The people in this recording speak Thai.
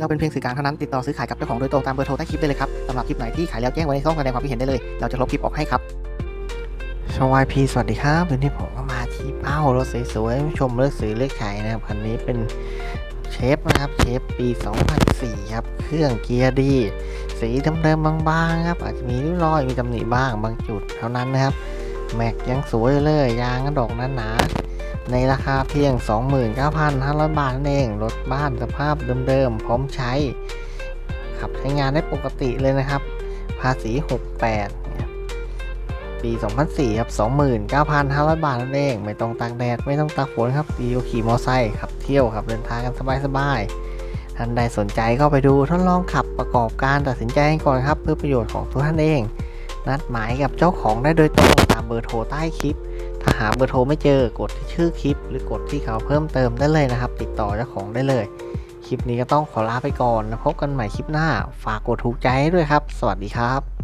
เราเป็นเพียงสื่อกลางเท่านั้นติดต่อซื้อขายกับเจ้าของโดยตรงตามเบอร์โทรใต้คลิปได้เลยครับสำหรับคลิปไหนที่ขายแล้วแจ้งไว้ในช่องแสดงความคิดเห็นได้เลย เราจะลบคลิปออกให้ครับชวายพีสวัสดีครับวันนี้ผมก็มาที่เป้ารถสวยๆให้ชมเลือกซื้อเลือกขายนะครับคันนี้เป็นเชฟนะครับเชฟปี 2004 ครับ เครื่องเกียร์ดี สีเดิมๆบางๆครับ อาจจะมีริ้วรอยมีตำหนิบ้างบางจุดเท่านั้นนะครับ แม็กยังสวยเลยยางกระดอกหนาๆ ในราคาเพียง 29,500 บาทนั่นเอง รถบ้านสภาพเดิมๆ พร้อมใช้ ขับใช้งานได้ปกติเลยนะครับ ภาษี 68 ปี 2004 ครับ 29,500 บาทนั่นเอง ไม่ต้องตากแดด ไม่ต้องตากฝนครับดีกว่าขี่มอเตอร์ไซค์ขับเที่ยวขับเดินทางกันสบายๆ ท่านใดสนใจก็ไปดูทดลองขับประกอบการตัดสินใจกันก่อนครับ เพื่อประโยชน์ของตัวท่านเอง นัดหมายกับเจ้าของได้โดยตรงตามเบอร์โทรใต้คลิป หาเบอร์โทรไม่เจอกดที่ชื่อคลิป หรือกดที่เขาเพิ่มเติมได้เลยนะครับ ติดต่อเจ้าของได้เลย คลิปนี้ก็ต้องขอลาไปก่อนพบกันใหม่คลิปหน้า ฝากกดถูกใจให้ด้วยครับ สวัสดีครับ